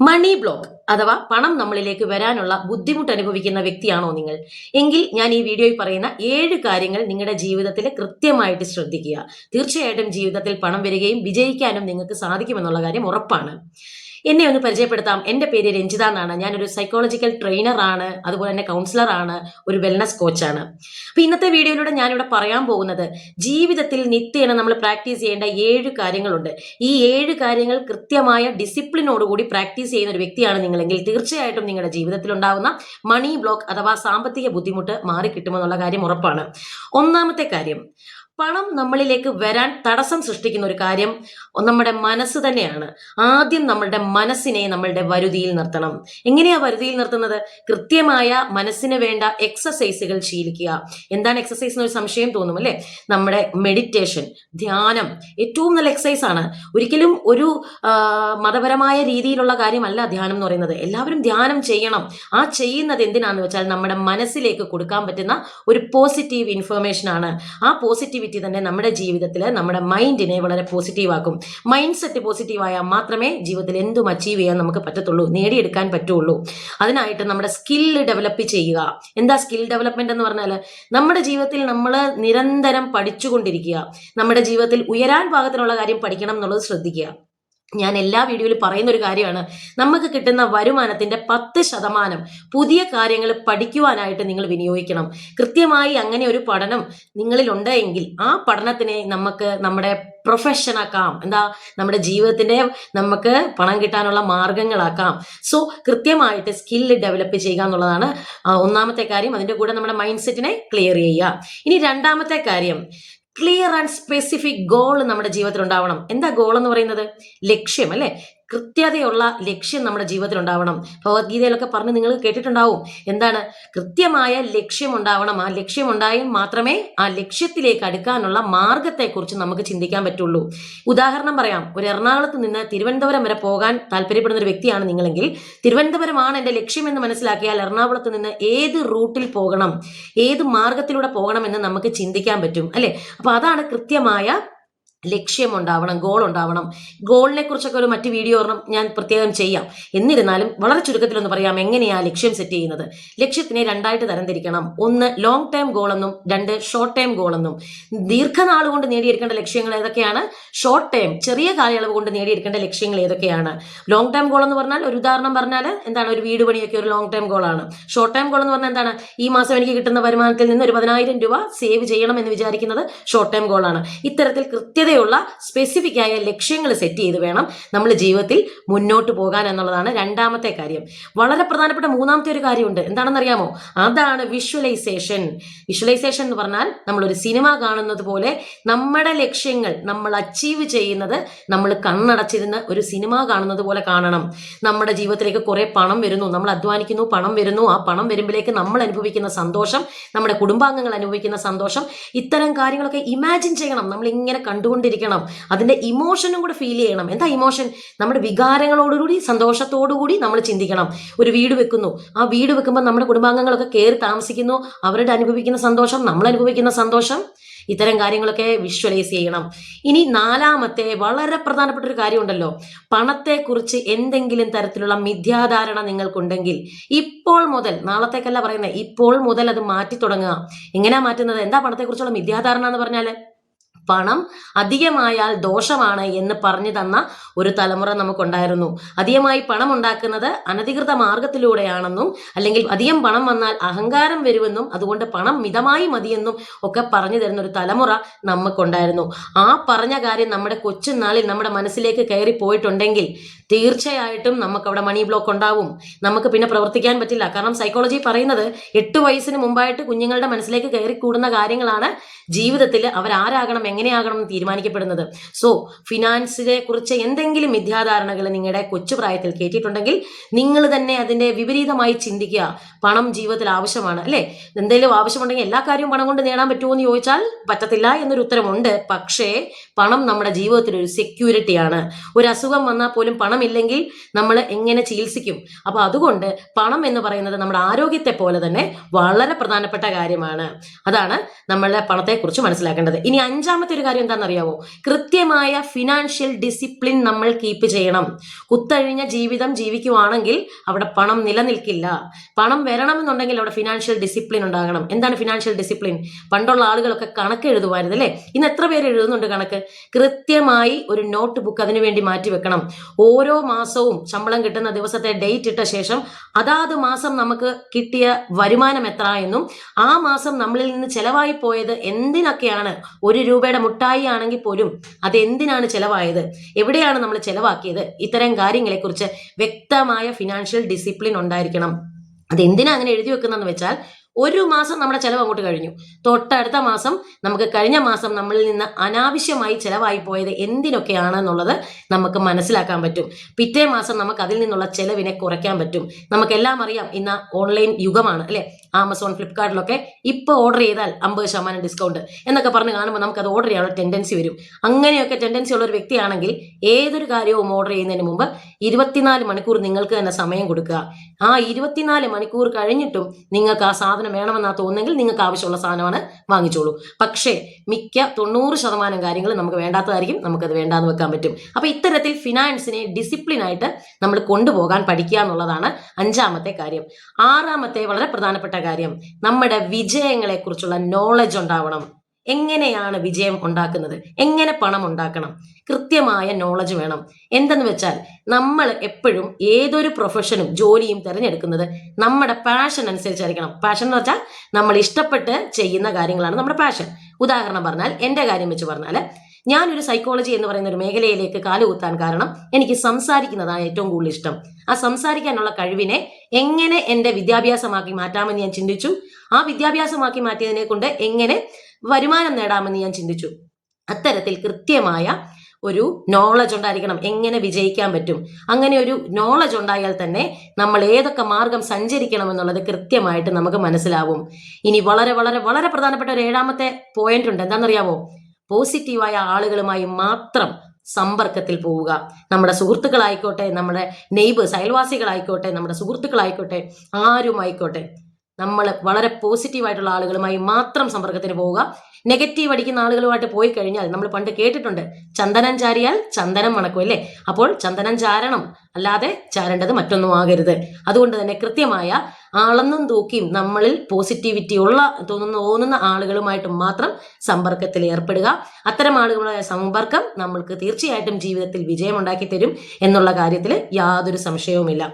മണി block അഥവാ പണം നമ്മളിലേക്ക് വരാനുള്ള ബുദ്ധിമുട്ട് അനുഭവിക്കുന്ന വ്യക്തിയാണോ നിങ്ങൾ? എങ്കിൽ ഞാൻ ഈ വീഡിയോയിൽ പറയുന്ന ഏഴ് കാര്യങ്ങൾ നിങ്ങളുടെ ജീവിതത്തിൽ കൃത്യമായിട്ട് ശ്രദ്ധിക്കുക. തീർച്ചയായിട്ടും ജീവിതത്തിൽ പണം വരികയും വിജയിക്കാനും നിങ്ങൾക്ക് സാധിക്കുമെന്നുള്ള കാര്യം ഉറപ്പാണ്. എന്നെ ഒന്ന് പരിചയപ്പെടുത്താം. എന്റെ പേര് രഞ്ജിത എന്നാണ്. ഞാനൊരു സൈക്കോളജിക്കൽ ട്രെയിനർ ആണ്. അതുപോലെ തന്നെ കൗൺസിലർ ആണ്. ഒരു വെൽനസ് കോച്ചാണ് അപ്പൊ ഇന്നത്തെ വീഡിയോയിലൂടെ ഞാനിവിടെ പറയാൻ പോകുന്നത് ജീവിതത്തിൽ നിത്യേന നമ്മൾ പ്രാക്ടീസ് ചെയ്യേണ്ട ഏഴ് കാര്യങ്ങളുണ്ട്. ഈ ഏഴ് കാര്യങ്ങൾ കൃത്യമായ ഡിസിപ്ലിനോടുകൂടി പ്രാക്ടീസ് ചെയ്യുന്ന ഒരു വ്യക്തിയാണ് നിങ്ങളെങ്കിൽ തീർച്ചയായിട്ടും നിങ്ങളുടെ ജീവിതത്തിൽ ഉണ്ടാകുന്ന മണി ബ്ലോക്ക് അഥവാ സാമ്പത്തിക ബുദ്ധിമുട്ട് മാറിക്കിട്ടുമെന്നുള്ള കാര്യം ഉറപ്പാണ്. ഒന്നാമത്തെ കാര്യം പണം നമ്മളിലേക്ക് വരാൻ തടസ്സം സൃഷ്ടിക്കുന്ന ഒരു കാര്യം നമ്മുടെ മനസ്സ് തന്നെയാണ്. ആദ്യം നമ്മളുടെ മനസ്സിനെ നമ്മളുടെ വരുതിയിൽ നിർത്തണം. എങ്ങനെയാ വരുതിയിൽ നിർത്തുന്നത്? കൃത്യമായ മനസ്സിന് വേണ്ട എക്സസൈസുകൾ ശീലിക്കുക. എന്താണ് എക്സസൈസ് എന്നൊരു സംശയം തോന്നും അല്ലേ? നമ്മുടെ മെഡിറ്റേഷൻ ധ്യാനം ഏറ്റവും നല്ല എക്സസൈസ് ആണ്. ഒരിക്കലും ഒരു മതപരമായ രീതിയിലുള്ള കാര്യമല്ല ധ്യാനം എന്ന് പറയുന്നത്. എല്ലാവരും ധ്യാനം ചെയ്യണം. ആ ചെയ്യുന്നത് എന്തിനാന്ന് വെച്ചാൽ നമ്മുടെ മനസ്സിലേക്ക് കൊടുക്കാൻ പറ്റുന്ന ഒരു പോസിറ്റീവ് ഇൻഫർമേഷൻ ആണ്. ആ പോസിറ്റിവിറ്റി തന്നെ നമ്മുടെ ജീവിതത്തിൽ നമ്മുടെ മൈൻഡിനെ വളരെ പോസിറ്റീവ് ആക്കും. മൈൻഡ് സെറ്റ് പോസിറ്റീവ് ആയാൽ മാത്രമേ ജീവിതത്തിൽ എന്തും അച്ചീവ് ചെയ്യാൻ നമുക്ക് പറ്റത്തുള്ളൂ നേടിയെടുക്കാൻ പറ്റുള്ളൂ. അതിനായിട്ട് നമ്മുടെ സ്കിൽ ഡെവലപ്പ് ചെയ്യുക. എന്താ സ്കിൽ ഡെവലപ്മെന്റ് എന്ന് പറഞ്ഞാൽ നമ്മുടെ ജീവിതത്തിൽ നമ്മൾ നിരന്തരം പഠിച്ചുകൊണ്ടിരിക്കുക. നമ്മുടെ ജീവിതത്തിൽ ഉയരാൻ പാകത്തിനുള്ള കാര്യം പഠിക്കണം എന്നുള്ളത് ശ്രദ്ധിക്കുക. ഞാൻ എല്ലാ വീഡിയോയിലും പറയുന്ന ഒരു കാര്യമാണ്. നമുക്ക് കിട്ടുന്ന വരുമാനത്തിന്റെ പത്ത് ശതമാനം പുതിയ കാര്യങ്ങൾ പഠിക്കുവാനായിട്ട് നിങ്ങൾ വിനിയോഗിക്കണം. കൃത്യമായി അങ്ങനെ ഒരു പഠനം നിങ്ങളിലുണ്ട് എങ്കിൽ ആ പഠനത്തിനെ നമുക്ക് നമ്മുടെ പ്രൊഫഷനാക്കാം എന്താ? നമ്മുടെ ജീവിതത്തിന്റെ നമുക്ക് പണം കിട്ടാനുള്ള മാർഗങ്ങളാക്കാം. സോ കൃത്യമായിട്ട് സ്കില്ല് ഡെവലപ്പ് ചെയ്യുക എന്നുള്ളതാണ് ഒന്നാമത്തെ കാര്യം. അതിന്റെ കൂടെ നമ്മുടെ മൈൻഡ് സെറ്റിനെ ക്ലിയർ ചെയ്യുക. ഇനി രണ്ടാമത്തെ കാര്യം ക്ലിയർ ആൻഡ് സ്പെസിഫിക് ഗോൾ നമ്മുടെ ജീവിതത്തിൽ ഉണ്ടാവണം എന്താ ഗോൾ എന്ന് പറയുന്നത്? ലക്ഷ്യം അല്ലെ? കൃത്യതയുള്ള ലക്ഷ്യം നമ്മുടെ ജീവിതത്തിൽ ഉണ്ടാവണം ഭഗവത്ഗീതയിലൊക്കെ പറഞ്ഞ് നിങ്ങൾ കേട്ടിട്ടുണ്ടാവും. എന്താണ്? കൃത്യമായ ലക്ഷ്യം ഉണ്ടാവണം ആ ലക്ഷ്യം ഉണ്ടായാൽ മാത്രമേ ആ ലക്ഷ്യത്തിലേക്ക് അടുക്കാനുള്ള മാർഗത്തെക്കുറിച്ച് നമുക്ക് ചിന്തിക്കാൻ പറ്റുള്ളൂ. ഉദാഹരണം പറയാം. ഒരു എറണാകുളത്ത് നിന്ന് തിരുവനന്തപുരം വരെ പോകാൻ താല്പര്യപ്പെടുന്ന ഒരു വ്യക്തിയാണ് നിങ്ങളെങ്കിൽ തിരുവനന്തപുരമാണ് എന്റെ ലക്ഷ്യമെന്ന് മനസ്സിലാക്കിയാൽ എറണാകുളത്ത് നിന്ന് ഏത് റൂട്ടിൽ പോകണം? ഏത് മാർഗത്തിലൂടെ പോകണമെന്ന് നമുക്ക് ചിന്തിക്കാൻ പറ്റും. അല്ലെ? അപ്പൊ അതാണ് കൃത്യമായ ലക്ഷ്യം ഉണ്ടാവണം ഗോൾ ഉണ്ടാവണം ഗോളിനെ കുറിച്ചൊക്കെ ഒരു മറ്റു വീഡിയോ ഒരെണ്ണം ഞാൻ പ്രത്യേകം ചെയ്യാം. എന്നിരുന്നാലും വളരെ ചുരുക്കത്തിലൊന്ന് പറയാം എങ്ങനെയാ ലക്ഷ്യം സെറ്റ് ചെയ്യുന്നത്. ലക്ഷ്യത്തിനെ രണ്ടായിട്ട് തരംതിരിക്കണം. ഒന്ന് ലോങ് ടേം എന്നും രണ്ട് ഷോർട്ട് ടേം എന്നും. ദീർഘനാൾ കൊണ്ട് നേടിയെടുക്കേണ്ട ലക്ഷ്യങ്ങൾ ഏതൊക്കെയാണ്? ഷോർട്ട് ടേം ചെറിയ കാലയളവ് കൊണ്ട് നേടിയെടുക്കേണ്ട ലക്ഷ്യങ്ങൾ ഏതൊക്കെയാണ്? ലോങ് ടേം ഗോൾ എന്ന് പറഞ്ഞാൽ ഒരു ഉദാഹരണം പറഞ്ഞാൽ എന്താണ്? ഒരു വീട് പണിയൊക്കെ ഒരു ലോങ് ടേം ഗോളാണ് ഷോർട്ട് ടേം ഗോൾ എന്ന് പറഞ്ഞാൽ എന്താണ്? ഈ മാസം എനിക്ക് കിട്ടുന്ന വരുമാനത്തിൽ നിന്ന് ഒരു പതിനായിരം രൂപ സേവ് ചെയ്യണം എന്ന് വിചാരിക്കുന്നത് ഷോർട്ട് ടേം ഗോളാണ് ഇത്തരത്തിൽ കൃത്യതയുള്ള സ്പെസിഫിക് ആയ ലക്ഷ്യങ്ങൾ സെറ്റ് ചെയ്ത് വേണം നമ്മൾ ജീവിതത്തിൽ മുന്നോട്ട് പോകാൻ എന്നുള്ളതാണ് രണ്ടാമത്തെ കാര്യം. വളരെ പ്രധാനപ്പെട്ട മൂന്നാമത്തെ ഒരു കാര്യമുണ്ട്. എന്താണെന്നറിയാമോ? അതാണ് വിഷ്വലൈസേഷൻ വിഷ്വലൈസേഷൻ എന്ന് പറഞ്ഞാൽ നമ്മളൊരു സിനിമ കാണുന്നത് പോലെ നമ്മുടെ ലക്ഷ്യങ്ങൾ നമ്മൾ അച്ചീവ് ചെയ്യുന്നത് നമ്മൾ കണ്ണടച്ചിരുന്ന് ഒരു സിനിമ കാണുന്നത് പോലെ കാണണം. നമ്മുടെ ജീവിതത്തിലേക്ക് കുറെ പണം വരുന്നു. നമ്മൾ അധ്വാനിക്കുന്നു പണം വരുന്നു. ആ പണം വരുമ്പോഴേക്ക് നമ്മൾ അനുഭവിക്കുന്ന സന്തോഷം നമ്മുടെ കുടുംബാംഗങ്ങൾ അനുഭവിക്കുന്ന സന്തോഷം ഇത്തരം കാര്യങ്ങളൊക്കെ ഇമാജിൻ ചെയ്യണം. നമ്മൾ ഇങ്ങനെ കണ്ടുകൊണ്ടിരിക്കണം. അതിന്റെ ഇമോഷനും കൂടെ ഫീൽ ചെയ്യണം. എന്താ ഇമോഷൻ നമ്മുടെ വികാരങ്ങളോടുകൂടി സന്തോഷത്തോടുകൂടി നമ്മൾ ചിന്തിക്കണം. ഒരു വീട് വെക്കുന്നു. ആ വീട് വെക്കുമ്പോൾ നമ്മുടെ കുടുംബാംഗങ്ങളൊക്കെ കയറി താമസിക്കുന്നു. അവരുടെ അനുഭവിക്കുന്ന സന്തോഷം നമ്മൾ അനുഭവിക്കുന്ന സന്തോഷം. ഇത്തരം കാര്യങ്ങളൊക്കെ വിഷ്വലൈസ് ചെയ്യണം. ഇനി നാലാമത്തെ വളരെ പ്രധാനപ്പെട്ട ഒരു കാര്യമുണ്ടല്ലോ. പണത്തെക്കുറിച്ച് എന്തെങ്കിലും തരത്തിലുള്ള മിഥ്യാധാരണ നിങ്ങൾക്കുണ്ടെങ്കിൽ ഇപ്പോൾ മുതൽ നാളത്തേക്കല്ല പറയുന്നത് ഇപ്പോൾ മുതൽ അത് മാറ്റി തുടങ്ങുക എങ്ങനെയാ മാറ്റുന്നത്? എന്താ പണത്തെക്കുറിച്ചുള്ള മിഥ്യാധാരണ എന്ന് പറഞ്ഞാൽ പണം അധികമായാൽ ദോഷമാണ് എന്ന് പറഞ്ഞു തന്ന ഒരു തലമുറ നമുക്കുണ്ടായിരുന്നു. അധികമായി പണം ഉണ്ടാക്കുന്നത് അനധികൃത മാർഗത്തിലൂടെയാണെന്നും അല്ലെങ്കിൽ അധികം പണം വന്നാൽ അഹങ്കാരം വരുമെന്നും അതുകൊണ്ട് പണം മിതമായി മതിയെന്നും ഒക്കെ പറഞ്ഞു തരുന്ന ഒരു തലമുറ നമുക്കുണ്ടായിരുന്നു ആ പറഞ്ഞ കാര്യം നമ്മുടെ കൊച്ചുനാളിൽ നമ്മുടെ മനസ്സിലേക്ക് കയറി പോയിട്ടുണ്ടെങ്കിൽ തീർച്ചയായിട്ടും നമുക്ക് അവിടെ മണി ബ്ലോക്ക് ഉണ്ടാവും. നമുക്ക് പിന്നെ പ്രവർത്തിക്കാൻ പറ്റില്ല. കാരണം സൈക്കോളജി പറയുന്നത് എട്ട് വയസ്സിന് മുമ്പായിട്ട് കുഞ്ഞുങ്ങളുടെ മനസ്സിലേക്ക് കയറി കൂടുന്ന കാര്യങ്ങളാണ് ജീവിതത്തിൽ അവരാരാകണം എങ്ങനെയാകണം തീരുമാനിക്കപ്പെടുന്നത്? സോ ഫിനാൻസിനെ കുറിച്ച് എന്തെങ്കിലും മിഥ്യാധാരണകൾ നിങ്ങളുടെ കൊച്ചു പ്രായത്തിൽ കേട്ടിട്ടുണ്ടെങ്കിൽ നിങ്ങൾ തന്നെ അതിന്റെ വിപരീതമായി ചിന്തിക്കുക. പണം ജീവിതത്തിൽ ആവശ്യമാണ് അല്ലേ? എന്തെങ്കിലും ആവശ്യമുണ്ടെങ്കിൽ എല്ലാ കാര്യവും പണം കൊണ്ട് നേടാൻ പറ്റുമോ എന്ന് ചോദിച്ചാൽ പറ്റത്തില്ല എന്നൊരു ഉത്തരമുണ്ട്. പക്ഷേ പണം നമ്മുടെ ജീവിതത്തിൽ ഒരു സെക്യൂരിറ്റിയാണ് ഒരു അസുഖം വന്നാൽ പോലും പണം ഇല്ലെങ്കിൽ നമ്മൾ എങ്ങനെ ചികിത്സിക്കും? അപ്പൊ അതുകൊണ്ട് പണം എന്ന് പറയുന്നത് നമ്മുടെ ആരോഗ്യത്തെ പോലെ തന്നെ വളരെ പ്രധാനപ്പെട്ട കാര്യമാണ്. അതാണ് നമ്മളെ പണത്തെക്കുറിച്ച് മനസ്സിലാക്കേണ്ടത്. ഇനി അഞ്ചാമത്തെ രണ്ടാമത്തെ ഒരു കാര്യം എന്താണെന്നറിയാവോ? കൃത്യമായ ഫിനാൻഷ്യൽ ഡിസിപ്ലിൻ നമ്മൾ കീപ്പ് ചെയ്യണം. കുത്തഴിഞ്ഞ ജീവിതം ജീവിക്കുവാണെങ്കിൽ അവിടെ പണം നിലനിൽക്കില്ല. പണം വരണമെന്നുണ്ടെങ്കിൽ അവിടെ ഫിനാൻഷ്യൽ ഡിസിപ്ലിൻ ഉണ്ടാകണം. എന്താണ് ഫിനാൻഷ്യൽ ഡിസിപ്ലിൻ പണ്ടുള്ള ആളുകളൊക്കെ കണക്ക് എഴുതുമായിരുന്നു അല്ലേ? ഇന്ന് എത്ര പേര് എഴുതുന്നുണ്ട് കണക്ക്? കൃത്യമായി ഒരു നോട്ട് ബുക്ക് അതിനു വേണ്ടി മാറ്റി വെക്കണം. ഓരോ മാസവും ശമ്പളം കിട്ടുന്ന ദിവസത്തെ ഡേറ്റ് ഇട്ട ശേഷം അതാത് മാസം നമുക്ക് കിട്ടിയ വരുമാനം എത്ര എന്നും ആ മാസം നമ്മളിൽ നിന്ന് ചെലവായി പോയത് എന്തിനൊക്കെയാണ്? ഒരു രൂപയുടെ മുട്ടായി ആണെങ്കിൽ പോലും അത് എന്തിനാണ് ചെലവായത്? എവിടെയാണ് നമ്മൾ ചെലവാക്കിയത്? ഇത്തരം കാര്യങ്ങളെക്കുറിച്ച് വ്യക്തമായ ഫിനാൻഷ്യൽ ഡിസിപ്ലിൻ ഉണ്ടായിരിക്കണം. അത് എന്തിനാ അങ്ങനെ എഴുതി വെക്കുന്നതെന്ന് വെച്ചാൽ ഒരു മാസം നമ്മുടെ ചിലവ് അങ്ങോട്ട് കഴിഞ്ഞു. തൊട്ടടുത്ത മാസം നമുക്ക് കഴിഞ്ഞ മാസം നമ്മളിൽ നിന്ന് അനാവശ്യമായി ചിലവായി പോയത് എന്തിനൊക്കെയാണെന്നുള്ളത് നമുക്ക് മനസ്സിലാക്കാൻ പറ്റും. പിറ്റേ മാസം നമുക്ക് അതിൽ നിന്നുള്ള ചിലവിനെ കുറയ്ക്കാൻ പറ്റും. നമുക്കെല്ലാം അറിയാം ഇന്ന് ഓൺലൈൻ യുഗമാണ് അല്ലെ? ആമസോൺ ഫ്ലിപ്കാർട്ടിലൊക്കെ ഇപ്പോൾ ഓർഡർ ചെയ്താൽ അമ്പത് ശതമാനം ഡിസ്കൗണ്ട് എന്നൊക്കെ പറഞ്ഞ് കാണുമ്പോൾ നമുക്ക് അത് ഓർഡർ ചെയ്യാനുള്ള ടെൻഡൻസി വരും. അങ്ങനെയൊക്കെ ടെൻഡൻസി ഉള്ള ഒരു വ്യക്തിയാണെങ്കിൽ ഏതൊരു കാര്യവും ഓർഡർ ചെയ്യുന്നതിന് മുമ്പ് ഇരുപത്തിനാല് മണിക്കൂർ നിങ്ങൾക്ക് തന്നെ സമയം കൊടുക്കുക. ആ ഇരുപത്തിനാല് മണിക്കൂർ കഴിഞ്ഞിട്ടും നിങ്ങൾക്ക് ആ സാധനം വേണമെന്നാ തോന്നുന്നെങ്കിൽ നിങ്ങൾക്ക് ആവശ്യമുള്ള സാധനമാണ് വാങ്ങിച്ചോളൂ. പക്ഷേ മിക്ക തൊണ്ണൂറ് ശതമാനം കാര്യങ്ങൾ നമുക്ക് വേണ്ടാത്തതായിരിക്കും. നമുക്കത് വേണ്ടാന്ന് വെക്കാൻ പറ്റും. അപ്പൊ ഇത്തരത്തിൽ ഫിനാൻസിനെ ഡിസിപ്ലിൻ ആയിട്ട് നമ്മൾ കൊണ്ടുപോകാൻ പഠിക്കുക എന്നുള്ളതാണ് അഞ്ചാമത്തെ കാര്യം. ആറാമത്തെ വളരെ പ്രധാനപ്പെട്ട കാര്യം നമ്മുടെ വിജയങ്ങളെ കുറിച്ചുള്ള നോളജ് ഉണ്ടാവണം. എങ്ങനെയാണ് വിജയം ഉണ്ടാക്കുന്നത്? എങ്ങനെ പണം ഉണ്ടാക്കണം? കൃത്യമായ നോളജ് വേണം. എന്തെന്ന് വെച്ചാൽ നമ്മൾ എപ്പോഴും ഏതൊരു പ്രൊഫഷനും ജോലിയും തിരഞ്ഞെടുക്കുന്നത് നമ്മുടെ പാഷൻ അനുസരിച്ചായിരിക്കണം. പാഷൻ എന്ന് വെച്ചാൽ നമ്മൾ ഇഷ്ടപ്പെട്ട് ചെയ്യുന്ന കാര്യങ്ങളാണ് നമ്മുടെ പാഷൻ ഉദാഹരണം പറഞ്ഞാൽ എന്റെ കാര്യം വെച്ച് പറഞ്ഞാൽ ഞാനൊരു സൈക്കോളജി എന്ന് പറയുന്ന ഒരു മേഖലയിലേക്ക് കാലുകുത്താൻ കാരണം എനിക്ക് സംസാരിക്കുന്നതാണ് ഏറ്റവും കൂടുതൽ ഇഷ്ടം. ആ സംസാരിക്കാനുള്ള കഴിവിനെ എങ്ങനെ എന്റെ വിദ്യാഭ്യാസമാക്കി മാറ്റാമെന്ന് ഞാൻ ചിന്തിച്ചു. ആ വിദ്യാഭ്യാസമാക്കി മാറ്റിയതിനെ കൊണ്ട് എങ്ങനെ വരുമാനം നേടാമെന്ന് ഞാൻ ചിന്തിച്ചു. അത്തരത്തിൽ കൃത്യമായ ഒരു നോളജ് ഉണ്ടായിരിക്കണം. എങ്ങനെ വിജയിക്കാൻ പറ്റും? അങ്ങനെ ഒരു നോളജ് ഉണ്ടായാൽ തന്നെ നമ്മൾ ഏതൊക്കെ മാർഗം സഞ്ചരിക്കണം എന്നുള്ളത് കൃത്യമായിട്ട് നമുക്ക് മനസ്സിലാവും. ഇനി വളരെ വളരെ വളരെ പ്രധാനപ്പെട്ട ഒരു ഏഴാമത്തെ പോയിന്റ് ഉണ്ട്. എന്താണെന്നറിയാമോ? പോസിറ്റീവായ ആളുകളുമായി മാത്രം സമ്പർക്കത്തിൽ പോവുക. നമ്മുടെ സുഹൃത്തുക്കളായിക്കോട്ടെ നമ്മുടെ നെയ്ബേഴ്സ് അയൽവാസികളായിക്കോട്ടെ നമ്മുടെ സുഹൃത്തുക്കളായിക്കോട്ടെ ആരുമായിക്കോട്ടെ നമ്മൾ വളരെ പോസിറ്റീവായിട്ടുള്ള ആളുകളുമായി മാത്രം സമ്പർക്കത്തിന് പോവുക. നെഗറ്റീവ് അടിക്കുന്ന ആളുകളുമായിട്ട് പോയി കഴിഞ്ഞാൽ നമ്മൾ പണ്ട് കേട്ടിട്ടുണ്ട് ചന്ദനം ചാരിയാൽ ചന്ദനം മണക്കും അല്ലേ? അപ്പോൾ ചന്ദനം ചാരണം അല്ലാതെ ചാരേണ്ടത് മറ്റൊന്നും ആകരുത്. അതുകൊണ്ട് തന്നെ കൃത്യമായ അളന്നും തൂക്കിയും നമ്മളിൽ പോസിറ്റിവിറ്റി ഉള്ള തോന്നുന്ന തോന്നുന്ന ആളുകളുമായിട്ട് മാത്രം സമ്പർക്കത്തിൽ ഏർപ്പെടുക. അത്തരം ആളുകളുടെ സമ്പർക്കം നമ്മൾക്ക് തീർച്ചയായിട്ടും ജീവിതത്തിൽ വിജയമുണ്ടാക്കി തരും എന്നുള്ള കാര്യത്തിൽ യാതൊരു സംശയവുമില്ല.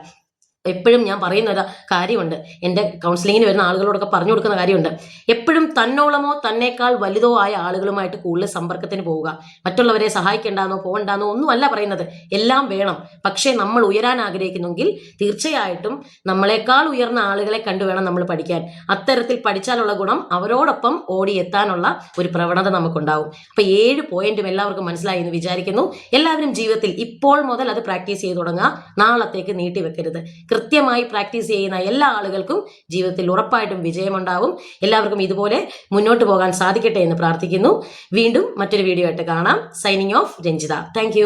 എപ്പോഴും ഞാൻ പറയുന്ന ഒരു കാര്യമുണ്ട്. എന്റെ കൗൺസിലിങ്ങിന് വരുന്ന ആളുകളോടൊക്കെ പറഞ്ഞു കൊടുക്കുന്ന കാര്യമുണ്ട്. എപ്പോഴും തന്നോളമോ തന്നേക്കാൾ വലുതോ ആയ ആളുകളുമായിട്ട് കൂടുതൽ സമ്പർക്കത്തിന് പോവുക. മറ്റുള്ളവരെ സഹായിക്കേണ്ടാന്നോ പോകണ്ടാന്നോ ഒന്നുമല്ല പറയുന്നത്. എല്ലാം വേണം. പക്ഷേ നമ്മൾ ഉയരാൻ ആഗ്രഹിക്കുന്നെങ്കിൽ തീർച്ചയായിട്ടും നമ്മളെക്കാൾ ഉയർന്ന ആളുകളെ കണ്ടു വേണം നമ്മൾ പഠിക്കാൻ. അത്തരത്തിൽ പഠിച്ചാലുള്ള ഗുണം അവരോടൊപ്പം ഓടി എത്താനുള്ള ഒരു പ്രവണത നമുക്കുണ്ടാവും. അപ്പം ഏഴ് പോയിന്റും എല്ലാവർക്കും മനസ്സിലായി എന്ന് വിചാരിക്കുന്നു. എല്ലാവരും ജീവിതത്തിൽ ഇപ്പോൾ മുതൽ അത് പ്രാക്ടീസ് ചെയ്തു തുടങ്ങുക. നാളത്തേക്ക് നീട്ടിവെക്കരുത് കൃത്യമായി പ്രാക്ടീസ് ചെയ്യുന്ന എല്ലാ ആളുകൾക്കും ജീവിതത്തിൽ ഉറപ്പായിട്ടും വിജയമുണ്ടാവും. എല്ലാവർക്കും ഇതുപോലെ മുന്നോട്ട് പോകാൻ സാധിക്കട്ടെ എന്ന് പ്രാർത്ഥിക്കുന്നു. വീണ്ടും മറ്റൊരു വീഡിയോ ആയിട്ട് കാണാം. Signing off Ranjitha thank